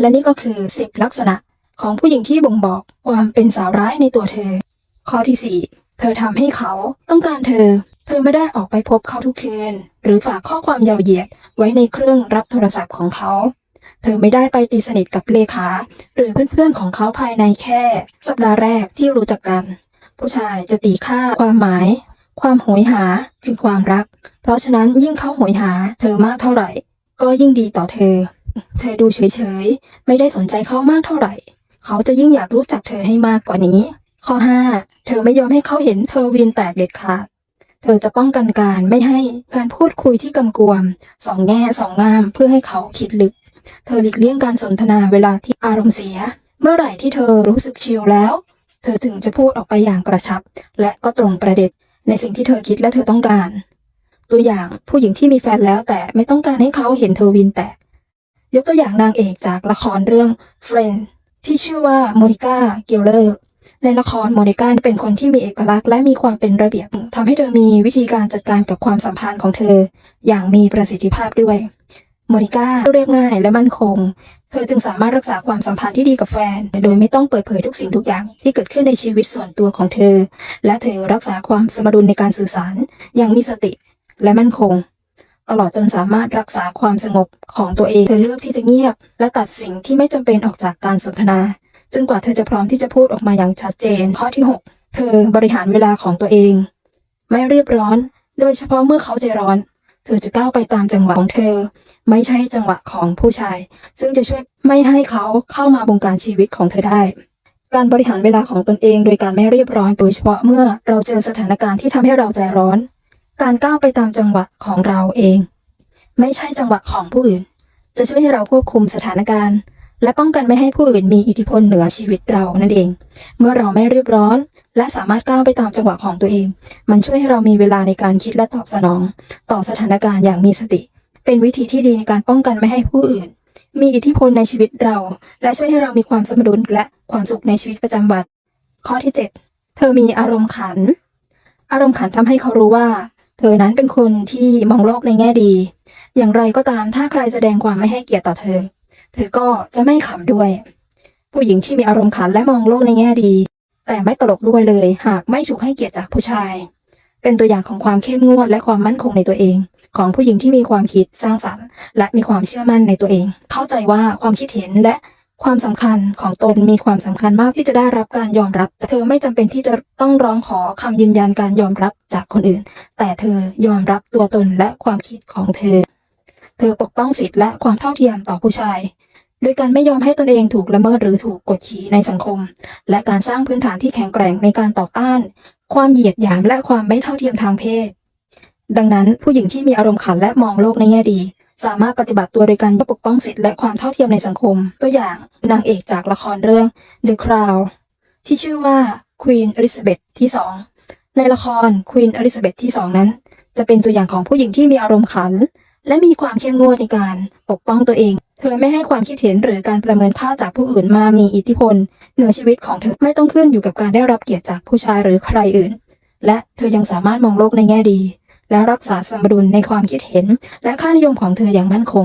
และนี่ก็คือ 10 ลักษณะของผู้หญิงที่บ่งบอกความเป็นสาวร้ายในตัวเธอ ข้อที่ 4 เธอทำให้เขาต้องการเธอ เธอไม่ได้ออกไปพบเขาทุกคืน หรือฝากข้อความยาวเหยียดไว้ในเครื่องรับโทรศัพท์ของเขา เธอไม่ได้ไปตีสนิทกับเลขา หรือเพื่อนๆของเขาภายในแค่ สัปดาห์แรกที่รู้จักกัน ผู้ชายจะตีค่าความหมาย ความโหยหาคือความรัก เพราะฉะนั้นยิ่งเขาโหยหาเธอมากเท่าไหร่ ก็ยิ่งดีต่อเธอ เธอดูเฉยๆ ไม่ได้สนใจเขามากเท่าไหร่ เขาจะยิ่งอยากรู้จักเธอให้มากกว่านี้ ข้อ 5 เธอไม่ยอมให้เขาเห็นเธอวีนแตกเด็ดขาด เธอจะป้องกันการไม่ให้การพูดคุยที่กำกวม สองแง่สองงามเพื่อให้เขาคิดลึก เธอหลีกเลี่ยงการสนทนาเวลาที่อารมณ์เสีย เมื่อไหร่ที่เธอรู้สึกชิลแล้ว เธอถึงจะพูดออกไปอย่างกระชับ และก็ตรงประเด็นในสิ่งที่เธอคิดและเธอต้องการ ตัวอย่างผู้หญิงที่มีแฟนแล้วแต่ไม่ต้องการให้เขาเห็นเธอวินแตก ยกตัวอย่างนางเอกจากละครเรื่อง Friends ที่ชื่อว่าโมนิก้าเกลเลอร์ในละครโมนิก้าเป็นคนที่มีเอกลักษณ์และมีความเป็นระเบียบทำให้เธอมีวิธีการจัดการกับความสัมพันธ์ของเธอ อย่างมีประสิทธิภาพด้วยโมนิก้าเรียบง่ายและมั่นคง เธอจึงสามารถรักษาความสัมพันธ์ที่ดีกับแฟน โดยไม่ต้องเปิดเผยทุกสิ่งทุกอย่างที่เกิดขึ้นในชีวิตส่วนตัวของเธอ และเธอรักษาความสมดุลในการสื่อสาร อย่างมีสติและมั่นคง ตลอดจนสามารถรักษาความสงบของตัวเอง เธอเลือกที่จะเงียบ และตัดสิ่งที่ไม่จำเป็นออกจากการสนทนาจนกว่าเธอจะพร้อมที่จะพูดออกมาอย่างชัดเจน ข้อที่ 6 เธอบริหารเวลาของตัวเอง ไม่รีบร้อน โดยเฉพาะเมื่อเขาใจร้อน เธอจะก้าวไปตามจังหวะของเธอ ไม่ใช่จังหวะของผู้ชาย ซึ่งจะช่วยไม่ให้เขาเข้ามาบงการชีวิตของเธอได้ การบริหารเวลาของตนเอง โดยการไม่รีบร้อน โดยเฉพาะเมื่อเราเจอสถานการณ์ที่ทำให้เราใจร้อน การก้าวไปตามจังหวะของเราเอง ไม่ใช่จังหวะของผู้อื่น จะช่วยให้เราควบคุมสถานการณ์ และป้องกันไม่ให้ผู้อื่นมีอิทธิพลเหนือชีวิตเรานั่นเอง เมื่อเราไม่รีบร้อน และสามารถก้าวไปตามจังหวะของตัวเอง มันช่วยให้เรามีเวลาในการคิดและตอบสนอง ต่อสถานการณ์อย่างมีสติ เป็นวิธีที่ดีในการป้องกันไม่ให้ผู้อื่น มีอิทธิพลในชีวิตเรา และช่วยให้เรามีความสมดุลและความสุขในชีวิตประจำวัน ข้อที่ 7 เธอมีอารมณ์ขัน อารมณ์ขันทำให้เขารู้ว่า เธอนั้นเป็นคนที่มองโลกในแง่ดี อย่างไรก็ตามถ้าใครแสดงความไม่ให้เกียรติต่อเธอ เธอก็จะไม่ขำด้วย ผู้หญิงที่มีอารมณ์ขันและมองโลกในแง่ดี แต่ไม่ตลกด้วยเลย หากไม่ถูกให้เกียรติจากผู้ชาย เป็นตัวอย่างของความเข้มงวดและความมั่นคงในตัวเอง ของผู้หญิงที่มีความคิดสร้างสรรค์ และมีความเชื่อมั่นในตัวเอง เข้าใจว่าความคิดเห็นและ ความสำคัญของตนมีความสำคัญมากที่จะได้รับการยอมรับ เธอไม่จำเป็นที่จะต้องร้องขอคำยืนยันการยอมรับจากคนอื่น แต่เธอยอมรับตัวตนและความคิดของเธอ เธอปกป้องสิทธิและความเท่าเทียมต่อผู้ชายโดยการไม่ยอมให้ตนเองถูกละเมิดหรือถูกกดขี่ในสังคม และการสร้างพื้นฐานที่แข็งแกร่งในการต่อต้าน ความเหยียดหยามและความไม่เท่าเทียมทางเพศ ดังนั้นผู้หญิงที่มีอารมณ์ขันและมองโลกในแง่ดี สามารถปฏิบัติตัวโดยการปกป้องสิทธิและความเท่าเทียมในสังคม ตัวอย่างนางเอกจากละครเรื่อง The Crown ที่ชื่อว่า Queen Elizabeth ที่ 2 ในละคร Queen Elizabeth ที่ 2 นั้น จะเป็นตัวอย่างของผู้หญิงที่มีอารมณ์ขัน และมีความเข้มงวดในการปกป้องตัวเอง เธอไม่ให้ความคิดเห็นหรือการประเมินค่าจากผู้อื่นมามีอิทธิพลเหนือชีวิตของเธอไม่ต้องขึ้นอยู่กับการได้รับเกียรติจากผู้ชายหรือใครอื่น และเธอยังสามารถมองโลกในแง่ดี และรักษาสมดุลในความคิดเห็น และค่านิยมของเธออย่างมั่นคง